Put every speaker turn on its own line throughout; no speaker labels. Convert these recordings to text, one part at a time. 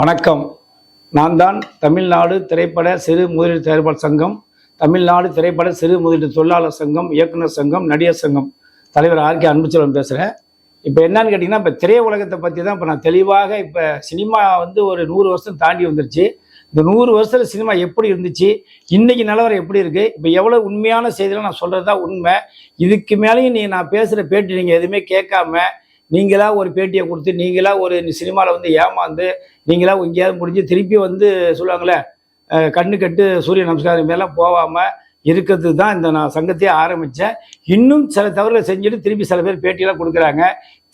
வணக்கம். நான் தான் தமிழ்நாடு திரைப்பட சிறு முதலீடு தயாரிப்பாளர் சங்கம் தமிழ்நாடு திரைப்பட சிறு முதலீடு தொழிலாளர் சங்கம் இயக்குனர் சங்கம் நடிகர் சங்கம். தலைவர் ஆர்கே அன்புச்செல்வன் பேசுகிறேன் இப்போ என்னன்னு கேட்டிங்கன்னா இப்போ திரையுலகத்தை பற்றி தான் இப்போ நான் தெளிவாக இப்போ சினிமா வந்து ஒரு நூறு வருஷம் தாண்டி வந்துருச்சு. இந்த நூறு வருஷத்துல சினிமா எப்படி இருந்துச்சு? இன்றைக்கி நிலவரம் எப்படி இருக்குது இப்போ எவ்வளோ உண்மையான செய்தியெல்லாம் நான் சொல்கிறது தான் உண்மை. இதுக்கு மேலேயும் நீ நான் பேசுகிற பேட்டி நீங்கள் எதுவுமே கேட்காம நீங்களாக ஒரு பேட்டியை கொடுத்து நீங்களா ஒரு சினிமாவில் வந்து ஏமாந்து நீங்களா எங்கேயாவது முடிஞ்சு திருப்பி வந்து சொல்லுவாங்களே கண்ணு கட்டு சூரிய நமஸ்காரம் மேலாம் போகாமல் இருக்கிறது தான் இந்த நான் சங்கத்தையே ஆரம்பித்தேன் இன்னும் சில தவறுகளை செஞ்சுட்டு திருப்பி சில பேர் பேட்டியெல்லாம் கொடுக்குறாங்க.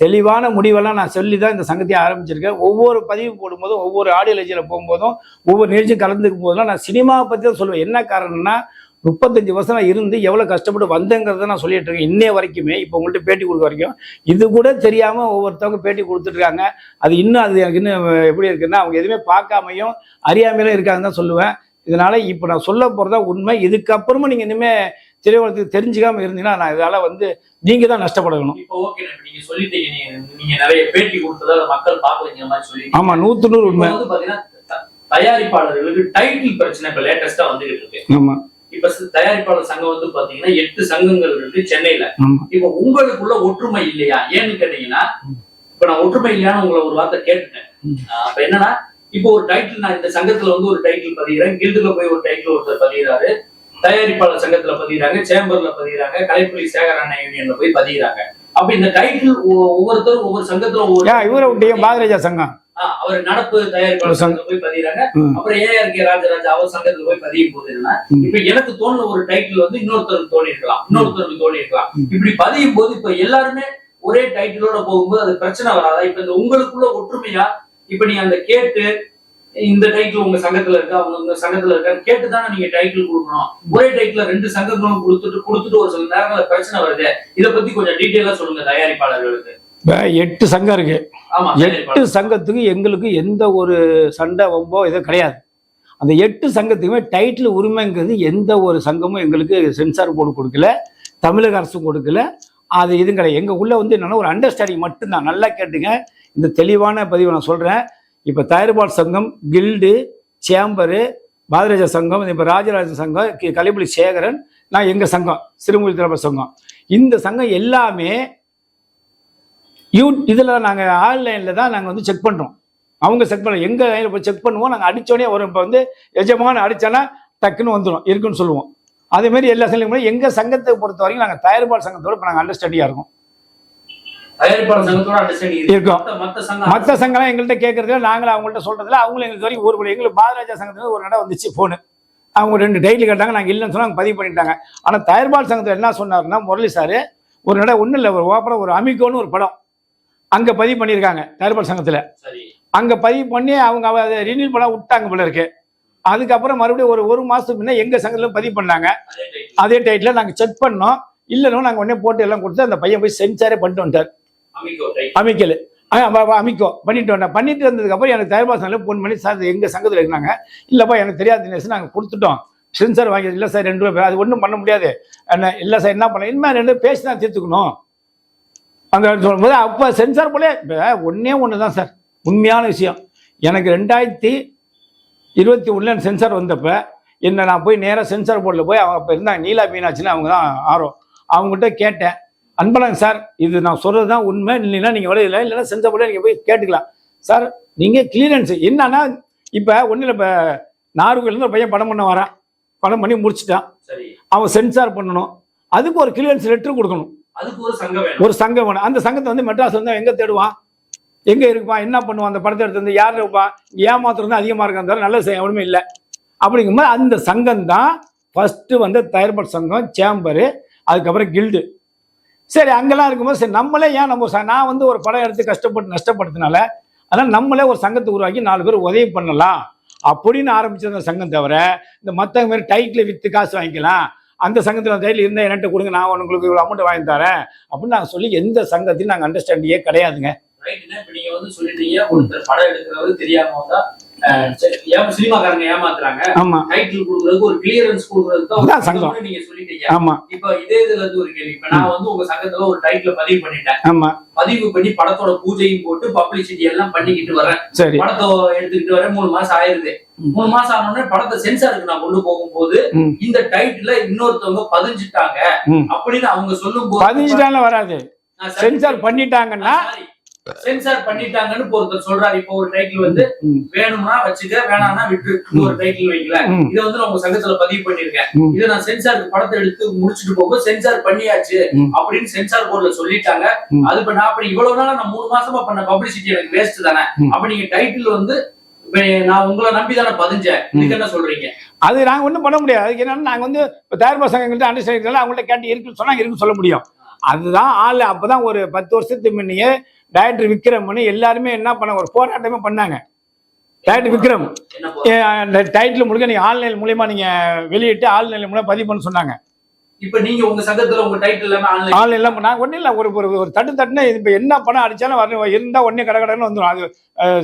தெளிவான முடிவெல்லாம் நான் சொல்லி தான் இந்த சங்கத்தையே ஆரம்பிச்சிருக்கேன். ஒவ்வொரு பதிவு போடும்போதும் ஒவ்வொரு ஆடியோ லெஜியில் போகும்போதும் ஒவ்வொரு நிகழ்ச்சியும் கலந்துக்கும் போதெல்லாம் நான் சினிமாவை பற்றி தான் சொல்லுவேன். என்ன காரணம்னா முப்பத்தஞ்சு வருஷம் இருந்து எவ்வளோ கஷ்டப்பட்டு வந்தேங்கிறத நான் சொல்லிட்டு இருக்கேன். இன்னைய வரைக்குமே இப்போ உங்கள்கிட்ட பேட்டி கொடுக்க வரைக்கும். இது கூட தெரியாமல் ஒவ்வொருத்தவங்க பேட்டி கொடுத்துட்ருக்காங்க. அது இன்னும் அது எனக்கு இன்னும் எப்படி இருக்குன்னா அவங்க எதுவுமே பார்க்காமையும் அறியாமையிலும் இருக்காங்கன்னு தான் சொல்லுவேன். இதனால இப்போ நான் சொல்ல போகிறதா உண்மை. இதுக்கப்புறமா நீங்கள் இனிமேல் திரையுலகத்துக்கு தெரிஞ்சுக்காம இருந்தீங்கன்னா நான் இதால் வந்து நீங்கள் தான் நஷ்டப்படணும்.
இப்போ ஓகே இப்ப நீங்க சொல்லிட்டீங்க. நீங்க நீங்க நிறைய பேட்டி கொடுத்ததால மக்கள் பாக்குறீங்க மாதிரி சொல்லி
ஆமாம் நூற்று நூறு உண்மை
தயாரிப்பாளர்களுக்கு டைட்டில் பிரச்சனை இப்ப லேட்டஸ்டா வந்துகிட்டு இருக்கு.
ஆமாம்
இப்ப தயாரிப்பாளர் சங்கம் வந்து பாத்தீங்கன்னா எட்டு சங்கங்கள் இருக்கு சென்னையில. இப்ப உங்களுக்குள்ள ஒற்றுமை இல்லையா? ஏன்னு கேட்டீங்கன்னா இப்ப நான் ஒற்றுமை இல்லையான்னு உங்களை ஒரு வார்த்தை கேட்டுட்டேன். அப்ப என்னன்னா இப்போ ஒரு டைட்டில் நான் இந்த சங்கத்துல வந்து ஒரு டைட்டில் பதிகிறேன் கில்டுல போய் ஒரு டைட்டில் ஒருத்தர் பதிகிறாரு தயாரிப்பாளர் சங்கத்துல பதிகிறாங்க சேம்பர்ல பதிகிறாங்க கலைப்புலி சேகரான யூனியன்ல போய் பதிகிறாங்க அப்ப இந்த டைட்டில் ஒவ்வொருத்தரும் ஒவ்வொரு சங்கத்துல ஒவ்வொரு
ஏன் இவரை விட்டீங்க பாரதிராஜா சங்கம்.
அவர் நடப்பு தயாரிப்பாளர் போய் பதிகிறாங்க. அப்புறம் ஏஆர் கே ராஜராஜா அவர் சங்கத்துல போய் பதியும் போது என்னன்னா
ம்.
இப்ப எனக்கு தோணுன ஒரு டைட்டில் வந்து இன்னொருத்தருக்கு தோணி இருக்கலாம் இன்னொருத்தருக்கு தோணி இருக்கலாம். இப்படி பதியும் போது இப்ப எல்லாருமே ஒரே டைட்டிலோட போகும்போது அது பிரச்சனை வராதா? இப்ப இந்த உங்களுக்குள்ள ஒற்றுமையா? இப்ப நீங்க அந்த கேட்டு இந்த டைட்டில் உங்க சங்கத்துல இருக்கா? அவங்க உங்க சங்கத்துல இருக்கான்னு கேட்டு தானே நீங்க டைட்டில் கொடுக்கணும். ஒரே டைட்டில் ரெண்டு சங்கங்களும் கொடுத்துட்டு கொடுத்துட்டு ஒரு சில நேரங்கள்ல பிரச்சனை வருது. இத பத்தி கொஞ்சம் டீட்டெயிலா சொல்லுங்க தயாரிப்பாளர்களுக்கு.
எட்டு சங்கம் இருக்கு. எட்டு. சங்கத்துக்கு எங்களுக்கு எந்த ஒரு சண்டை வம்போ இதோ கிடையாது. அந்த எட்டு சங்கத்துக்குமே டைட்டில் உரிமைங்கிறது எந்த ஒரு சங்கமும் எங்களுக்கு சென்சார் போர்டு கொடுக்கல தமிழக அரசும் கொடுக்கல. அது இதுவும் கிடையாது. எங்கள் உள்ள வந்து என்னன்னா ஒரு அண்டர்ஸ்டாண்டிங் மட்டும்தான். நல்லா கேட்டுங்க. இந்த தெளிவான பதிவை நான் சொல்கிறேன் இப்போ தயாரிப்பாளர் சங்கம் கில்டு சேம்பரு பாரதிராஜா சங்கம் இப்போ ராஜராஜ சங்கம் கி- கலைப்புலி சேகரன் நான் எங்கள் சங்கம் சிறுமொழி திரைப்பட சங்கம். இந்த சங்கம் எல்லாமே யூ இதில் நாங்கள் ஆன்லைனில் தான் நாங்கள் வந்து செக் பண்ணுறோம் அவங்க செக் பண்ண எங்கள் லைனில் போய் செக் பண்ணுவோம். நாங்கள் அடித்தோடனே வரும் இப்போ வந்து எஜமான அடித்தோன்னா டக்குன்னு வந்துடும் இருக்குன்னு சொல்லுவோம். அதேமாரி எல்லா சங்கங்களும் எங்கள் சங்கத்தை பொறுத்த வரைக்கும் நாங்கள் தயாரிப்பாளர் சங்கத்தோட இப்போ நாங்கள் அண்டர்ஸ்டாண்டியாக இருக்கோம். இருக்கும். மற்ற சங்கம்லாம் எங்கள்கிட்ட கேட்கறதுல நாங்களும் அவங்கள்ட்ட சொல்கிறதுல அவங்களும் எங்களுக்கு வரைக்கும் ஒரு எங்களுக்கு பாரதிராஜா சங்கத்துல ஒரு நடம் வந்துச்சு ஃபோனு அவங்க ரெண்டு டைட்டில் கேட்டாங்க நாங்கள் இல்லைன்னு சொன்னா அவங்க பதிவு பண்ணிட்டாங்க. ஆனால் தயாரிப்பாளர் சங்கத்தில் என்ன சொன்னாருன்னா முரளி சார் ஒரு நடம் ஒன்றும் இல்லை ஒரு ஓப்பரம் ஒரு அமிகோன்னு ஒரு படம். அங்கே பதிவு பண்ணியிருக்காங்க தயாரிப்பாளர் சங்கத்தில். அங்கே பதிவு பண்ணி அவங்க அவ- அதை ரினியூல் பண்ண விட்டாங்க போல இருக்கு. அதுக்கப்புறம் மறுபடியும் ஒரு ஒரு மாதத்துக்கு முன்னே எங்கள் சங்கத்தில் பதிவு பண்ணாங்க.
அதே
டைட்டில் நாங்கள் செக் பண்ணோம். இல்லைன்னு நாங்கள் உடனே போட்டு எல்லாம் கொடுத்து அந்த பையன் போய் சென்சாரே பண்ணிட்டு வந்துட்டார். அமிக்கல். அமிக்கோ. பண்ணிட்டு வந்தேன். பண்ணிட்டு வந்ததுக்கப்புறம் எனக்கு தயாரிப்பாளர் சங்கத்தில் ஃபோன் பண்ணி சார் எங்கள் சங்கத்தில் இருந்தாங்க? இல்லைப்பா எனக்கு தெரியாது தினேஷ். நாங்கள் கொடுத்துட்டோம். சென்சார் வாங்கி இல்லை சார் ரெண்டு ரூபாய் அது ஒன்றும் பண்ண முடியாது. என்ன இல்லை சார் என்ன பண்ண இனிமேல் ரெண்டு பேசி தான் தீர்த்துக்கணும். அங்கே சொல்லும்போது அப்போ சென்சார் போலே இப்போ ஒன்றே ஒன்று தான் சார் உண்மையான விஷயம். எனக்கு ரெண்டாயிரத்தி இருபத்தி ஒன்றில் சென்சார் வந்தப்போ என்ன நான் போய் நேராக சென்சார் போர்டில் போய் அவங்க அப்போ இருந்தாங்க நீலா மீனாட்சின்னு அவங்க தான் ஆரோ அவங்ககிட்ட கேட்டேன். அன்பழகன் சார் இது நான் சொல்கிறது தான் உண்மை இல்லைன்னா நீங்கள் விளையில இல்லைன்னா சென்சார் போர்டில் நீங்கள் போய் கேட்டுக்கலாம். சார் நீங்கள் கிளியரன்ஸ் என்னன்னா இப்போ ஒன்றும் இல்லை இப்போ நாகர்கோயிலேருந்து ஒரு பையன் படம் பண்ண வரான். படம் பண்ணி முடிச்சிட்டான்.
சரி.
அவன் சென்சார் பண்ணணும். அதுக்கு ஒரு கிளியரன்ஸ் லெட்டர் கொடுக்கணும்.
ஒரு சங்கம் வேணும்.
ஒரு சங்கம் அந்த சங்கத்தை வந்து மெட்ராஸ் வந்து எங்கே தேடுவான்? எங்கே இருப்பான் என்ன பண்ணுவான்? அந்த படத்தை எடுத்து வந்து யார் இருப்பான் ஏமாத்துறது தான் அதிகமாக இருக்கான் தவிர நல்ல செய்ய ஒன்றுமே இல்லை. அப்படிங்கும்போது அந்த சங்கம் தான் ஃபஸ்ட்டு வந்து தயார்பட் சங்கம் சேம்பரு அதுக்கப்புறம் கில்டு சரி அங்கெல்லாம் இருக்கும்போது சரி நம்மளே ஏன் நம்ம ச- நான் வந்து ஒரு படம் எடுத்து கஷ்டப்பட்டு நஷ்டப்படுத்தினால அதனால் நம்மளே ஒரு சங்கத்தை உருவாக்கி நாலு பேர் உதவி பண்ணலாம் அப்படின்னு ஆரம்பிச்சது அந்த சங்கம் தவிர இந்த மற்றவங்க மாதிரி டைட்டில் விற்று காசு வாங்கிக்கலாம் அந்த சங்கத்தில் டைட்டில் இருந்தால் என்கிட்ட கொடுங்க நான் உங்களுக்கு இவ்வளோ அமௌண்ட் வாங்கி தரேன் அப்படின்னு நாங்கள் சொல்லி எந்த சங்கத்தையும் நாங்கள் அண்டர்ஸ்டாண்டிங்கே கிடையாதுங்க.
ரைட்டுனா இப்ப நீங்க வந்து சொல்லிட்டீங்க ஒருத்தர் படம் எடுக்கிறவரு தெரியாமல் வந்தா சினிமாக்காரங்க ஏமாத்துறாங்க?
ஆமா.
டைட்டில் கொடுக்கறதுக்கு ஒரு கிளியரன்ஸ் கொடுக்கறதுக்கு
சங்கம்.
நீங்க சொல்லிட்டீங்க.
ஆமா.
இப்ப இதே இதுல இருந்து ஒரு கேள்வி. இப்ப நான் வந்து உங்க சங்கத்துல ஒரு டைட்டில் பதிவு பண்ணிட்டேன்.
ஆமா.
பதிவு பண்ணி படத்தோட பூஜையும் போட்டு பப்ளிசிட்டி எல்லாம் பண்ணிக்கிட்டு வரேன்.
சரி.
படத்தை எடுத்துக்கிட்டு வரேன். மூணு மாசம் ஆயிருது. மூணு மாசம் ஆனோடனே படத்தை சென்சாருக்கு நான் கொண்டு போகும்போது. இந்த டைட்டில இன்னொருத்தவங்க பதிஞ்சுட்டாங்க. அப்படின்னு அவங்க சொல்லும் போது
பதினஞ்சுட்டால வராது சென்சார் பண்ணிட்டாங்கன்னா
சென்சார் பண்ணிட்டாங்கன்னு ஒருத்தர் சொல்றாரு. இப்போ ஒரு டைட்டில் வந்து வேணும்னா வச்சுக்க வேணாம்னா விட்டு ஒரு டைட்டில் வைக்கல. இதை வந்து நான் உங்க சங்கத்துல பதிவு பண்ணிருக்கேன். இதை நான் சென்சாருக்கு படத்தை எடுத்து முடிச்சுட்டு போகும்போது சென்சார் பண்ணியாச்சு. அப்படின்னு சென்சார் போர்டுல சொல்லிட்டாங்க. அது இப்ப நான் அப்படி இவ்வளவு நாளா நான் மூணு மாசமா பண்ண பப்ளிசிட்டி எனக்கு வேஸ்ட் தானே. அப்ப நீங்க டைட்டில் வந்து நான் உங்களை நம்பி தானே பதிஞ்சேன் இதுக்கு என்ன சொல்றீங்க?
அது நாங்க ஒண்ணும் பண்ண முடியாது. என்னன்னா நாங்க வந்து தயாரிப்பு சங்கங்கள்ட்ட அண்டர்ஸ்டாண்டிங் அவங்கள்ட்ட கேட்டு இருக்குன்னு சொன்னா இருக்குன்னு சொல்ல முடியும். அதுதான் ஆள். அப்பதான் ஒரு பத்து வருஷத்துக்கு முன்னையே டைரக்டர் விக்ரம்னு எல்லாருமே என்ன பண்ண ஒரு போராட்டமே பண்ணாங்க. டைரக்டர் விக்ரம் அந்த டைட்டில் முழுக்க நீங்க ஆன்லைன் மூலியமா நீங்க வெளியிட்டு ஆன்லைன் மூலம் பதிவு பண்ண சொன்னாங்க.
இப்ப நீங்க உங்க சங்கத்துல உங்க டைட்டில் எல்லாமே ஆன்லைன்
ஆன்லைன்லாம் நாங்கள் ஒன்றும் இல்லை ஒரு ஒரு ஒரு தட்டு தட்டுனா இப்போ என்ன படம் அடிச்சாலும் வரணும் இருந்தால் உடனே கடை கடைன்னு வந்துடும் அது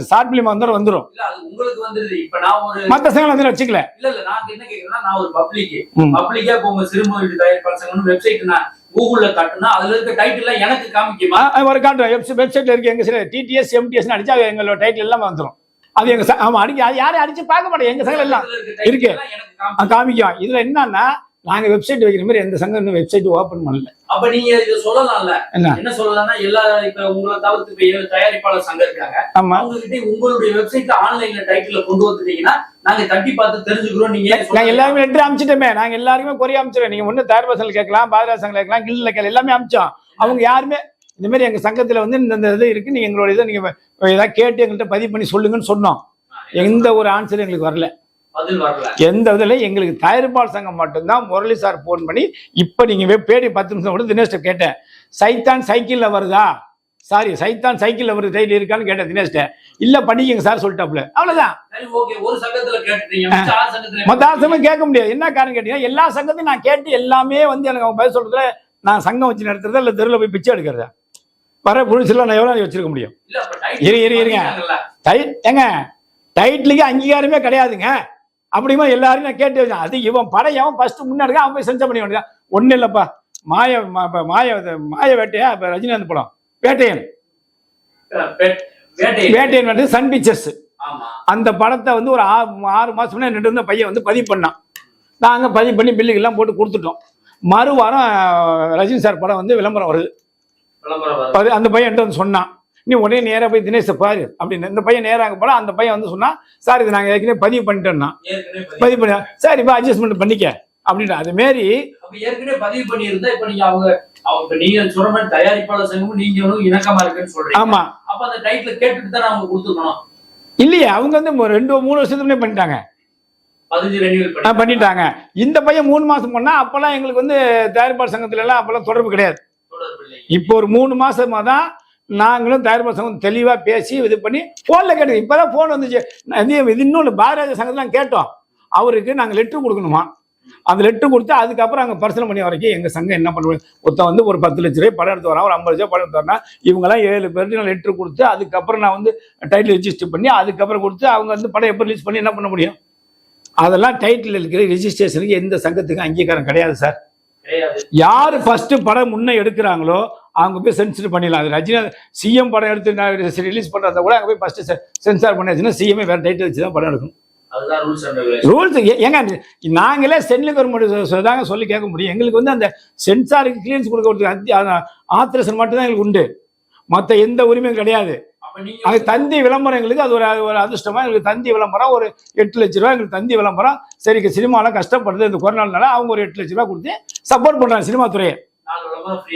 ஷார்ட் ஃபிலிம் வந்துடும் வந்துடும்
இல்ல அது உங்களுக்கு வந்துருது இப்ப நான் ஒரு
மற்ற சங்கங்கள் வந்து வச்சுக்கல.
இல்ல இல்ல நான் என்ன கேக்குறேன்னா நான் ஒரு பப்ளிக்
ம்.
பப்ளிக்கா இப்ப உங்க சிறுமுகை தயாரிப்பாளர் சங்கம்னு வெப்சைட் நான் கூகுள்ல தட்டுனா அதுல இருக்க டைட்டில் எனக்கு காமிக்குமா?
ஒரு வெப்சைட் வெப்சைட்ல இருக்கு. எங்க சில டிடிஎஸ் எம்டிஎஸ் அடிச்சா எங்களோட டைட்டில் எல்லாமே வந்துடும் அது எங்க ஆமா அடிக்க யாரும் அடிச்சு பார்க்க மாட்டேன். எங்க சங்கம் எல்லாம்
இருக்க. காமிக்கும்.
இதுல என்னன்னா நாங்க வெப்சைட் வைக்கிற மாதிரி எந்த சங்கம் இன்னும் வெப்சைட் ஓபன் பண்ணல.
அப்ப நீங்க இது சொல்லலாம்ல.
என்ன?
என்ன சொல்லலாம்னா எல்லா இப்ப உங்களை தவிர்த்து இப்ப ஏழு தயாரிப்பாளர் சங்கம் இருக்காங்க.
ஆமா.
அவங்க கிட்ட உங்களுடைய வெப்சைட்ல ஆன்லைன்ல டைட்டில் கொண்டு வந்துட்டீங்கன்னா நாங்க தட்டி பார்த்து தெரிஞ்சுக்கிறோம். நீங்க
நாங்க? எல்லாருமே லெட்டர் அமிச்சிட்டோமே நாங்க எல்லாருமே கொரிய அமிச்சிடும் நீங்க ஒண்ணு தயார் பசங்க கேட்கலாம் பாரதிய சங்கம் கேட்கலாம் கில்ல கேட்கலாம் எல்லாமே அமிச்சோம் அவங்க யாருமே இந்த மாதிரி எங்க சங்கத்துல வந்து இந்த இது இருக்கு. நீங்க எங்களோட இதை நீங்க ஏதாவது கேட்டு எங்கள்கிட்ட பதிவு பண்ணி சொல்லுங்கன்னு சொன்னோம். எந்த ஒரு ஆன்சரும் எங்களுக்கு வரல. எந்த இதில் எங்களுக்கு தயாரிப்பாளர் சங்கம் மட்டும்தான் முரளி சார் ஃபோன் பண்ணி இப்போ நீங்கள் பேடி பத்து நிமிஷம் கூட தினேஷ்ட கேட்டேன். சைத்தான் சைக்கிளில் வருதா? சாரி சைத்தான் சைக்கிளில் வருது டைட்டில் இருக்கான்னு கேட்டேன் தினேஷ்ட இல்லை பண்ணிக்கங்க சார் சொல்லிட்டாப்புல. அவ்வளோதான் மற்ற சங்கம் கேட்க முடியாது. என்ன காரணம் கேட்டீங்கன்னா எல்லா சங்கத்தையும் நான் கேட்டு எல்லாமே வந்து எனக்கு அவங்க பதில் சொல்றதுல நான் சங்கம் வச்சு நடத்துறதா இல்லை தெருவில் போய் பிச்சை எடுக்கிறதா? வர புடிச்சலாம் நான் எவ்வளோ வச்சிருக்க முடியும்? இரு, இரு, இருங்க.
பண்ணிட்டாங்கல்ல.
டை ஏங்க டைட்டிலுக்கு அங்கீகாரமே கிடையாதுங்க. அப்படிமா எல்லாரும் நான் கேட்டு வச்சேன். அது இவன் படம் எவன் ஃபர்ஸ்ட் முன்னாடி அவன் போய் செஞ்ச பண்ணி வேண்டியதான் ஒன்றும் இல்லைப்பா. மாய மாய மாய வேட்டையா? இப்போ ரஜினிகாந்த் படம் வேட்டையன். வேட்டையன் வந்து சன் பிக்சர்ஸ். அந்த படத்தை வந்து ஒரு ஆறு ஆறு முன்னாடி ரெண்டு இருந்த பையன் வந்து பதிவு பண்ணான். நாங்கள் பதிவு பண்ணி பில்லுக்கெல்லாம் போட்டு கொடுத்துட்டோம். மறு வாரம் ரஜினி சார் படம் வந்து விளம்பரம் வருது. அந்த பையன் வந்து சொன்னான். நீ உடனே நேராக போய் தினேஷை பாரு அப்படின்னு. இந்த பையன் நேராக அங்கே போல அந்த பையன் வந்து சொன்னா சார் இது நாங்கள் ஏற்கனவே பதிவு பண்ணிட்டோம்னா.
பதிவு-
பண்ணி சார் இப்போ அட்ஜஸ்ட்மெண்ட் பண்ணிக்க. அப்படின்ட்டு அது மாரி
ஏற்கனவே பதிவு பண்ணியிருந்தா இப்ப நீங்க அவங்க அவங்க இப்ப நீங்க சொல்ற மாதிரி தயாரிப்பாளர் சங்கமும் நீங்களும் இணக்கமா இருக்குன்னு சொல்றீங்க.
ஆமா.
அப்ப அந்த டைட்டில் கேட்டுட்டு தானே அவங்க கொடுத்துருக்கணும்.
இல்லையே அவங்க வந்து ரெண்டு மூணு வருஷத்துக்கு முன்னே பண்ணிட்டாங்க. பண்ணிட்டாங்க. இந்த பையன் மூணு மாசம் பண்ணா அப்பெல்லாம் எங்களுக்கு வந்து தயாரிப்பாளர் சங்கத்துல எல்லாம் அப்பெல்லாம் தொடர்பு கிடையாது. இப்போ ஒரு மூணு மாசமா தான் நாங்களும் தயாரிப்பாளர் சங்கம் தெளிவா பேசி இது பண்ணி போன்ல கேட்டு இப்பதான் போன் வந்துச்சு. நான் இது இன்னொன்று பாரதிய சங்கத்துல கேட்டோம். அவருக்கு நாங்க லெட்டர் கொடுக்கணுமா? அந்த லெட்டர் கொடுத்து அதுக்கப்புறம் அங்கே பர்சனல் பண்ணி வரைக்கும் எங்கள் சங்கம் என்ன பண்ணுவோம் ஒருத்தன் வந்து ஒரு பத்து லட்ச ரூபாய் படம் எடுத்து வரான். ஒரு ஐம்பது லட்சம் படம் எடுத்து வரா இவங்கெல்லாம் ஏழு பேருக்கு நான் லெட்டர் கொடுத்து அதுக்கப்புறம் நான் வந்து டைட்டில் ரெஜிஸ்டர் பண்ணி அதுக்கப்புறம் கொடுத்து அவங்க வந்து படம் எப்போ ரிலீஸ் பண்ணி என்ன பண்ண முடியும்? அதெல்லாம் டைட்டில் இருக்கிற ரெஜிஸ்ட்ரேஷனுக்கு எந்த சங்கத்துக்கும் அங்கீகாரம் கிடையாது சார். யார் ஃபர்ஸ்ட் படம் முன்ன எடுக்கிறாங்களோ அவங்க போய் சென்சர் பண்ணிடலாம். அது ரஜினி சிஎம் படம் எடுத்து ரிலீஸ் பண்ணுறத கூட அங்கே போய் ஃபர்ஸ்ட் சென்சார் பண்ணியாச்சுன்னா சிஎம்ஏ வேற டைட்டில் வச்சு தான் படம் எடுக்கும்
ரூல்ஸ்
ஏங்க நாங்களே சென்ட்ரல் கவர்மெண்ட் தாங்க சொல்லி கேட்க முடியும். எங்களுக்கு வந்து அந்த சென்சாருக்கு கிளியன்ஸ் கொடுக்கறதுக்கு ஆத்திரேஷன் மட்டும் தான் எங்களுக்கு உண்டு. மற்ற எந்த உரிமையும் கிடையாது. அது தந்தி விளம்பரம் எங்களுக்கு அது ஒரு ஒரு அதிர்ஷ்டமா எங்களுக்கு தந்தி விளம்பரம் ஒரு எட்டு லட்ச ரூபா எங்களுக்கு தந்தி விளம்பரம். சரி சினிமாலாம் கஷ்டப்படுது இந்த கொரோனால அவங்க ஒரு எட்டு லட்ச ரூபா கொடுத்து சப்போர்ட் பண்றாங்க சினிமா துறையை.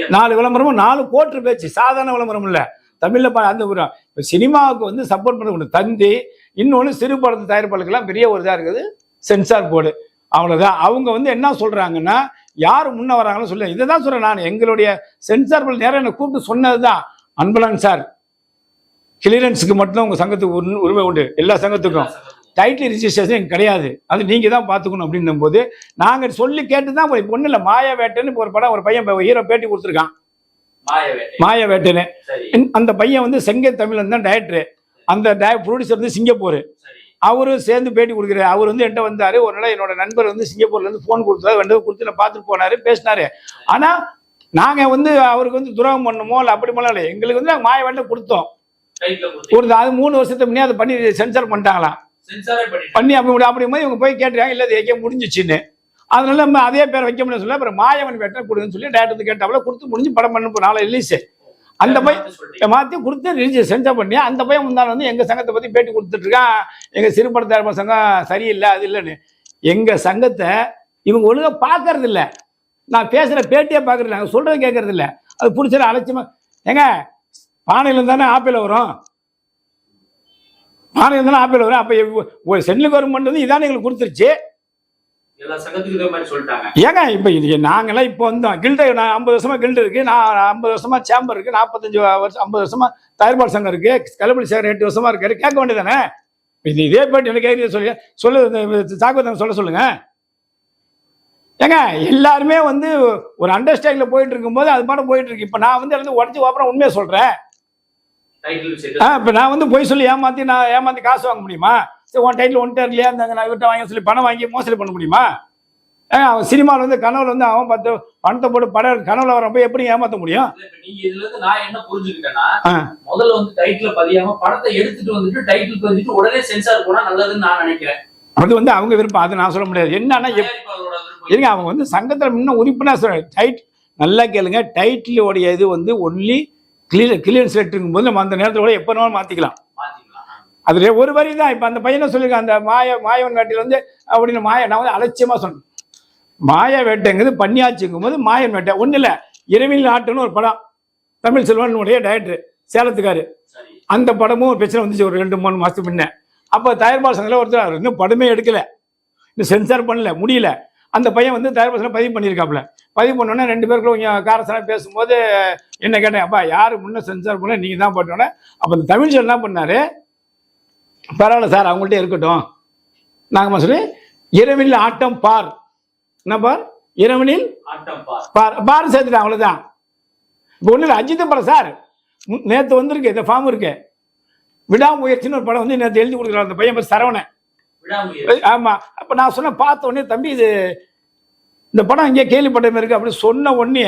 நாலு
விளம்பரமும் நாலு கோட்டு பேச்சு சாதாரண விளம்பரம் இல்ல. தமிழ்ல அந்த ஒரு சினிமாவுக்கு வந்து சப்போர்ட் பண்ண ஒன்று தந்தி. இன்னொன்று சிறு படத்து தயாரிப்பாளருக்கெல்லாம் பெரிய ஒரு இதாக இருக்குது சென்சார் போர்டு அவ்வளோதான் அவங்க வந்து என்ன சொல்றாங்கன்னா யார் முன்ன வராங்களோ சொல்ல. இதை தான் சொல்றேன் நான். எங்களுடைய சென்சார் போர்டு நேரம் என்னை கூப்பிட்டு சொன்னது தான் அன்பழகன் சார். கிளியரன்ஸுக்கு மட்டும் உங்க சங்கத்துக்கு உரி- உரிமை உண்டு. எல்லா சங்கத்துக்கும். டைட்டில் ரிஜிஸ்ட்ரேஷன் எனக்கு கிடையாது. அது நீங்க தான் பார்த்துக்கணும் அப்படின்னும் போது நாங்க சொல்லி கேட்டு தான் இப்போ ஒன்றும் இல்லை மாயா வேட்டைன்னு ஒரு படம் ஒரு பையன் ஹீரோ பேட்டி கொடுத்துருக்கான்.
மாய வேட்டை.
மாயா வேட்டைன்னு. அந்த பையன் வந்து செங்கை தமிழன் தான் டைரக்டர் அந்த ப்ரொடியூசர் வந்து சிங்கப்பூர். அவரும் சேர்ந்து பேட்டி கொடுக்குறாரு. அவர் வந்து என்கிட்ட வந்தாரு. ஒரு நாள் என்னோட நண்பர் வந்து சிங்கப்பூர்ல இருந்து ஃபோன் கொடுத்தாரு. வந்து கொடுத்து நான் பார்த்துட்டு போனாரு பேசினாரு. ஆனா நாங்க வந்து அவருக்கு வந்து துரோகம் பண்ணுமோ இல்லை அப்படி பண்ணல இல்லை. எங்களுக்கு வந்து நாங்கள் மாய வண்டில கொடுத்தோம். ஒரு அது மூணு வருஷத்துக்கு முன்னே அதை பண்ணி சென்சார் பண்ணிட்டாங்களாம். பண்ணி அப்படி அப்படி போது இவங்க போய் கேட்டுறாங்க இல்லை இது எங்கே முடிஞ்சிச்சுன்னு. அதனால நம்ம அதே பேர் வைக்க முடியும் சொல்ல அப்புறம் மாயவன் வெட்ட கொடுன்னு சொல்லி டேரக்டர் கேட்டாப்புல கொடுத்து முடிஞ்சு படம் பண்ண போ நாளை ரிலீஸ் அந்த பையன். மாற்றி கொடுத்து ரிலீஸ் சென்சார் பண்ணி அந்த பையன் முந்தாள் வந்து எங்கள் சங்கத்தை பற்றி பேட்டி கொடுத்துட்டு இருக்கான். எங்கள் சிறுபட தயாரிப்பு சங்கம் சரியில்லை அது இல்லைன்னு. எங்கள் சங்கத்தை இவங்க ஒழுங்கா பார்க்கறது இல்ல. நான் பேசுகிற பேட்டியே பார்க்கறது இல்லை சொல்கிறத கேட்கறது இல்ல. அது பிடிச்சத அலட்சியமா ஏங்க பானையில தானே ஆப்பிள் வரும்? பானையில தானே ஆப்பிள் வரும். அப்போ சென்ட்ரல் கவர்மெண்ட் வந்து இதானே எங்களுக்கு கொடுத்துருச்சு. ஏங்க இப்போ இது நாங்கெல்லாம் இப்போ வந்தோம். கில்டு நான் ஐம்பது வருஷமா கில்டு இருக்கு. நான் ஐம்பது வருஷமா சேம்பர் இருக்கு. நாற்பத்தஞ்சு வருஷம் ஐம்பது வருஷமா தயார்பாடு சங்கம் இருக்கு. கலப்படி சேகர் எட்டு வருஷமா இருக்காரு. கேட்க வேண்டியதானே இது இதே பாட்டு எனக்கு கேட்குறது சொல்லி. சொல்லு சாக்குவத்தம் சொல்ல சொல்லுங்க. ஏங்க எல்லாருமே வந்து ஒரு அண்டர்ஸ்டாண்டிங்ல போயிட்டு இருக்கும்போது அது பாட்டு போயிட்டு இருக்கு. இப்போ நான் வந்து இருந்து உடச்சி அப்புறம் உண்மையை சொல்றேன்.
டைட்டில்
ஆ இப்போ நான் வந்து போய் சொல்லி ஏமாத்தி நான் ஏமாத்தி காசு வாங்க முடியுமா? சரி உன் டைட்டில் ஒன்ட்டு இல்லையா? அந்த நான் இவர்கிட்ட வாங்கி சொல்லி பணம் வாங்கி மோசடி பண்ண முடியுமா? ஏங்க அவன் சினிமாவில் வந்து கனவுல வந்து அவன் பத்து பணத்தை போட்டு படம் கனவுல வரப்போ எப்படி ஏமாத்த முடியும்?
நீங்க இதுல இருந்து நான் என்ன புரிஞ்சுக்கிட்டேன்னா
ஆ.
முதல்ல வந்து டைட்டில் பதியாம படத்தை எடுத்துட்டு வந்துட்டு டைட்டில் வந்துட்டு உடனே சென்சார் போனா நல்லதுன்னு நான் நினைக்கிறேன்.
அது வந்து அவங்க விருப்பம் அது நான் சொல்ல முடியாது. என்னன்னா. இருங்க அவங்க வந்து சங்கத்தில் முன்ன உறுப்பினர் சொல்ற டைட் நல்லா கேளுங்க டைட்டிலோடைய இது வந்து ஒன்லி கிளியர் கிளியன்ஸ் லெட்டருங்கும் போது நம்ம அந்த நேரத்தில் கூட எப்போ வேணாலும் மாற்றிக்கலாம் அதுல ஒரு வரி தான். இப்போ அந்த பையனை சொல்லியிருக்கான் அந்த மாய மாயவன் வேட்டையில் வந்து அப்படின்னு மாய நான் வந்து அலட்சியமாக சொன்னேன். மாய வேட்டைங்கிறது பண்ணியாச்சுங்கும் போது மாயன் வேட்டை. ஒன்றும் இல்லை இரவில் ஆட்டுன்னு ஒரு படம். தமிழ் செல்வனுடைய டைரக்டர் சேலத்துக்காரு. அந்த படமும் ஒரு பிரச்சனை வந்துச்சு ஒரு ரெண்டு மூணு மாதத்துக்கு முன்ன. அப்போ தயாரிப்பாளர் சங்கத்தில் ஒருத்தர் இன்னும் படமே எடுக்கல. இன்னும் சென்சார் பண்ணல முடியல. அந்த பையன் வந்து சங்கம் பதிவு பண்ணியிருக்காப்புல. பதிவு பண்ணோன்னே ரெண்டு பேருக்குள்ள கொஞ்சம் காரசனம் பேசும்போது என்ன கேட்டேன் அப்பா யார் முன்ன சென்சார் பண்ண? நீங்கள் தான் போட்டோன்னே அப்போ இந்த தமிழ் என்ன பண்ணாரு? பரவாயில்ல சார் அவங்கள்ட்ட இருக்கட்டும். நாங்கள் சொல்லி இரவில் ஆட்டம் பார். என்ன பார்? இரவனில்
ஆட்டம் பார்.
பார். சேர்த்துட்டேன் அவ்வளோதான் இப்போ ஒன்றும் இல்லை அஜித் படம் சார். நேற்று வந்திருக்கு இந்த ஃபார்ம் இருக்கு. விடாமுயற்சின்னு ஒரு படம் வந்து நேற்று எழுதி கொடுக்குறாரு அந்த பையன் பேர் சரவணன். ஆமா. அப்ப நான் சொன்ன பார்த்த உடனே தம்பி இது இந்த படம் இங்கே கேள்விப்பட்ட மாதிரி இருக்கு. அப்படின்னு சொன்ன உடனே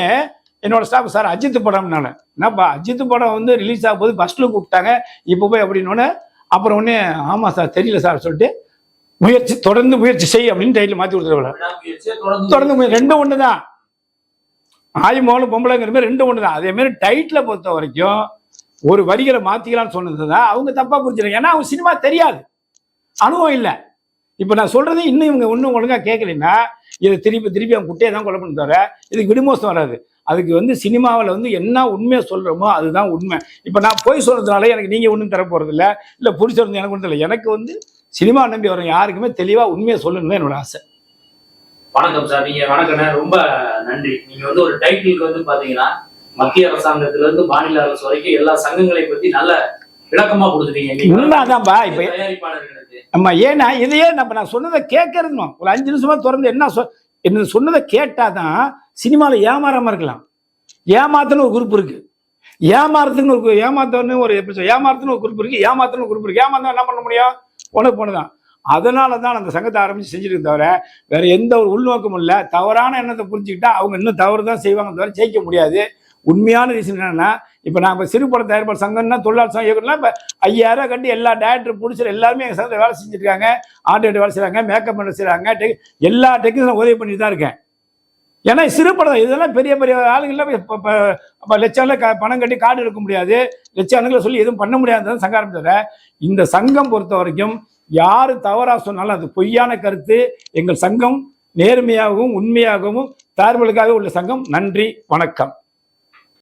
என்னோட ஸ்டாஃப் சார் அஜித் படம்னால என்னப்பா அஜித் படம் வந்து ரிலீஸ் ஆகும் போது ஃபர்ஸ்ட்ல கூப்பிட்டாங்க இப்போ போய் அப்படின்னோடனே அப்புறம் உடனே ஆமா சார் தெரியல சார் சொல்லிட்டு முயற்சி தொடர்ந்து முயற்சி செய் அப்படின்னு டைட்டில் மாற்றி கொடுத்துருவாங்க.
தொடர்ந்து
ரெண்டும் ஒன்று தான் ஆய் மோகனும் பொம்பளைங்கிற மாதிரி ரெண்டும் ஒன்று தான் அதே மாதிரி டைட்டில் பொறுத்த வரைக்கும் ஒரு வரிகளை மாற்றிக்கலாம்னு சொன்னது தான் அவங்க தப்பாக புரிஞ்சிருங்க ஏன்னா அவங்க சினிமா தெரியாது. அனுபவம் இல்லை. இப்போ நான் சொல்றது இன்னும் இவங்க இன்னும் ஒழுங்காக கேட்கலைன்னா இதை திருப்பி திருப்பி அவங்க குட்டையை தான் கொலை பண்ணி தவிர இதுக்கு விடுமோசம் வராது. அதுக்கு வந்து சினிமாவில் வந்து என்ன உண்மையை சொல்கிறோமோ அதுதான் உண்மை. இப்போ நான் போய் சொல்கிறதுனால எனக்கு நீங்கள் ஒன்றும் தர போகிறது இல்லை இல்லை புரிச்சது எனக்கு ஒன்றும் இல்லை. எனக்கு வந்து சினிமா நம்பி வரும் யாருக்குமே தெளிவாக உண்மையை சொல்லணும் என்னோட ஆசை.
வணக்கம் சார். நீங்க வணக்கண்ணே ரொம்ப நன்றி. நீங்க வந்து ஒரு டைட்டிலுக்கு வந்து பாத்தீங்கன்னா மத்திய அரசாங்கத்திலிருந்து மாநில அரசு வரைக்கும் எல்லா சங்கங்களை பத்தி நல்ல விளக்கமா கொடுத்துட்டீங்க. நீங்க
உண்மை அதான்ப்பா இப்போ நம்ம ஏன்னா இதையே நம்ம நான் சொன்னதை கேட்கறதுணும் ஒரு அஞ்சு நிமிஷமா திறந்து என்ன சொ என்ன சொன்னதை கேட்டாதான் சினிமாவில் ஏமாறாம இருக்கலாம். ஏமாத்துன்னு ஒரு குரூப் இருக்கு. ஏமாறதுன்னு ஒரு ஏமாத்தன்னு ஒரு எப்படி சொல்ல ஏமாத்துன்னு ஒரு குரூப் இருக்கு ஏமாத்துன்னு ஒரு குரூப் இருக்கு. ஏமாத்தா என்ன பண்ண முடியும்? உனக்கு போனதான் அதனால தான் அந்த சங்கத்தை ஆரம்பிச்சு செஞ்சிருக்கு தவிர வேற எந்த ஒரு உள்நோக்கமும் இல்லை. தவறான எண்ணத்தை புரிஞ்சுக்கிட்டா அவங்க இன்னும் தவறு தான் செய்வாங்க தவிர ஜெயிக்க முடியாது. உண்மையான ரீசன் என்னன்னா இப்போ நான் இப்போ சிறுபட தயாரிப்பாளர் சங்கம்னா தொழிலாளர் சங்கம் இயக்கம்னா இப்போ ஐயாயிரம் கண்டு எல்லா டேரக்டர் பிடிச்சர் எல்லாருமே எங்கள் சங்கத்தில் வேலை செஞ்சுருக்காங்க. ஆர்டிஎட் வேலை செய்கிறாங்க மேக்கப் பண்ண செய்கிறாங்க டெக் எல்லா டெக்னீஷியனும் உதவி பண்ணிட்டு தான் இருக்கேன். ஏன்னா சிறுபடம் இதெல்லாம் பெரிய பெரிய ஆளுங்கள்லாம் இப்போ இப்போ லட்சம்ல க பணம் கட்டி கார்டு எடுக்க முடியாது. லட்சம் சொல்லி எதுவும் பண்ண முடியாதுன்னு சங்கம் ஆரம்பிச்சத இந்த சங்கம் பொறுத்த வரைக்கும் யார் தவறாக சொன்னாலும் அது பொய்யான கருத்து. எங்கள் சங்கம் நேர்மையாகவும் உண்மையாகவும் தார்மலுக்காக உள்ள சங்கம். நன்றி வணக்கம்.